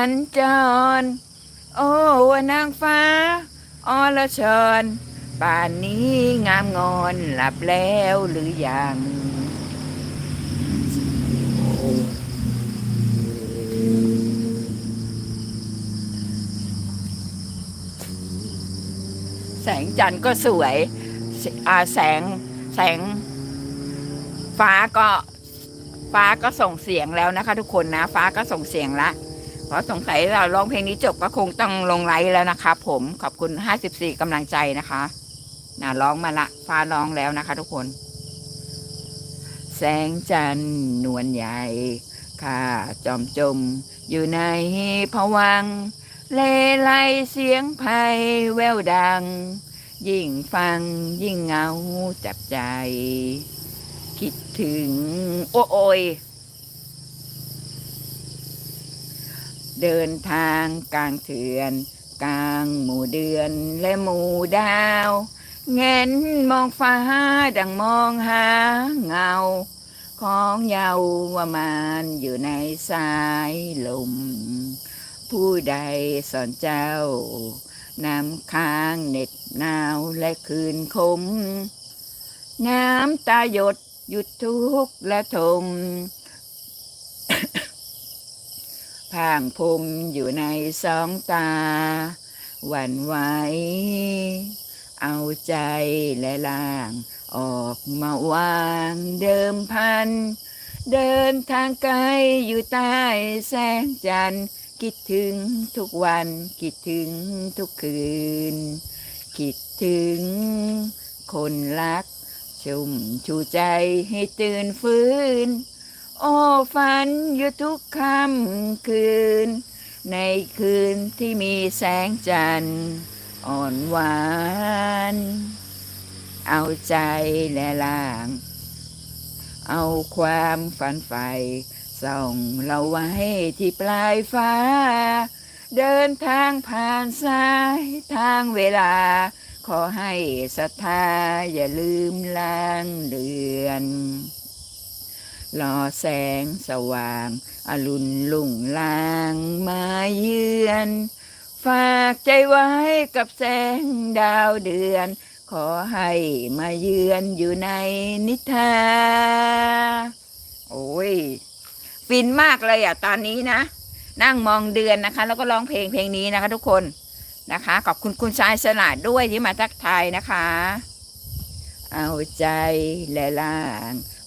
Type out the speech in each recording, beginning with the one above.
อันจร โอ้นางฟ้าอรชร ป่านนี้งามงอนหลับแล้วหรือยัง แสงจันทร์ก็สวยแสอ่าแสงแสง ฟ้าก็ฟ้าก็ส่งเสียงแล้วนะคะ ทุกคนนะ ฟ้าก็ส่งเสียงละ เพราะสงสัยเราร้องเพลงนี้จบก็คงต้องลงไลฟ์แล้วนะคะ ผมขอบคุณ 54กำลังใจนะคะนะร้องมาละฟ้าร้องแล้วนะคะ ทุกคน แสงจันทร์นวลใหญ่ข้าจอมจม อยู่ในผวัง เลไลเสียงไพแววดัง ยิ่งฟังยิ่งเงาจับใจ คิดถึง โอ้โอย เดินทางกลางเถื่อน กลางหมู่เดือนและหมู่ดาวเงนมองฟ้าดังมองหาเงา ของเยาววมานอยู่ในสายลม ผู้ใดสอนเจ้านำค้างเหน็ดหนาวและคืนคม น้ำตาหยดหยุดทุกข์และทม พางพรมอยู่ในสองตา หวั่นไหวเอาใจและล่าง ออกมาวางเดิมพัน เดินทางไกลอยู่ใต้แสงจันทร์คิดถึงทุกวันคิดถึงทุกคืน คิดถึงคนรัก ชุ่มชูใจให้ตื่นฟื้น โอ้ฝันอยู่ทุกค่ำคืน ในคืนที่มีแสงจันทร์อ่อนหวาน เอาใจและล่าง เอาความฝันใฝ่ส่องเราไว้ที่ปลายฟ้า เดินทางผ่านสายทางเวลา ขอให้ศรัทธาอย่าลืมล้างเลือน รอแสงสว่าง อรุณลุ่งลางมาเยือน ฝากใจไว้กับแสงดาวเดือน ขอให้มาเยือนอยู่ในนิทา โอ้ยฟินมากเลยอะตอนนี้นะ นั่งมองเดือนนะคะ แล้วก็ร้องเพลงเพลงนี้นะคะทุกคนนะคะขอบคุณคุณชายสลัดด้วยที่มาทักทายนะคะ เอาใจและล่าง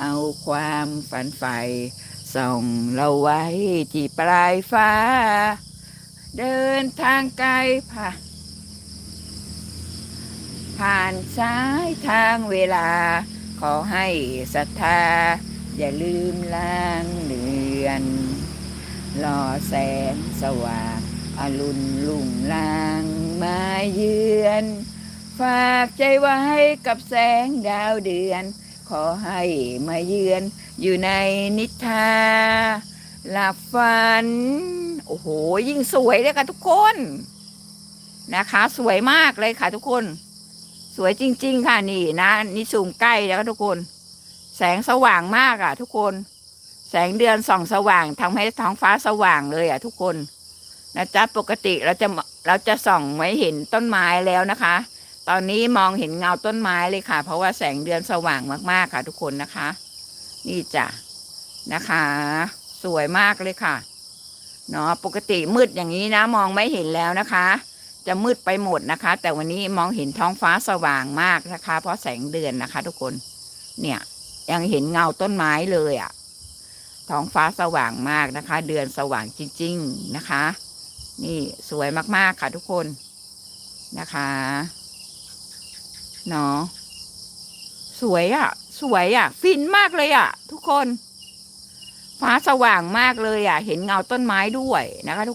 เอาความฝันใฝ่ส่องเราไว้ที่ปลายฟ้า เดินทางไกลผ่าผ่านสายทางเวลา ขอให้ศรัทธา อย่าลืมล้างเลือนรอแสงสว่างอรุณลุ่งลางมาเยือน ฝากใจไว้กับแสงดาวเดือน ขอให้มาเยือนอยู่ในนิทราหลับฝัน โอ้โห ยิ่งสวยเลยค่ะทุกคนนะคะ สวยมากเลยค่ะทุกคน สวยจริง ๆ ค่ะนี่นะนี่ซูมใกล้แล้วทุกคน แสงสว่างมากอะ ทุกคน แสงเดือนส่องสว่างทำให้ท้องฟ้าสว่างเลยอะ ทุกคนนะจ๊ะปกติเราจะเราจะส่องไว้เห็นต้นไม้แล้วนะคะ ตอนนี้มองเห็นเงาต้นไม้เลยค่ะ เพราะว่าแสงเดือนสว่างมากๆค่ะ ทุกคนนะคะ นี่จ้ะนะคะ สวยมากเลยค่ะเนาะปกติมืดอย่างนี้นะ มองไม่เห็นแล้วนะคะ จะมืดไปหมดนะคะ แต่วันนี้มองเห็นท้องฟ้าสว่างมากนะคะ เพราะแสงเดือนนะคะ ทุกคน เนี่ยยังเห็นเงาต้นไม้เลยอะ่ะ ท้องฟ้าสว่างมากนะคะ เดือนสว่างจริง ๆนะคะ นี่สวยมากๆค่ะทุกคนนะคะ เนาะสวยอะ่ะ สวยอะ่ะ ฟินมากเลยอะ่ะ ทุกคน ฟ้าสว่างมากเลยอะ เห็นเงาต้นไม้ด้วยนะคะ ทุก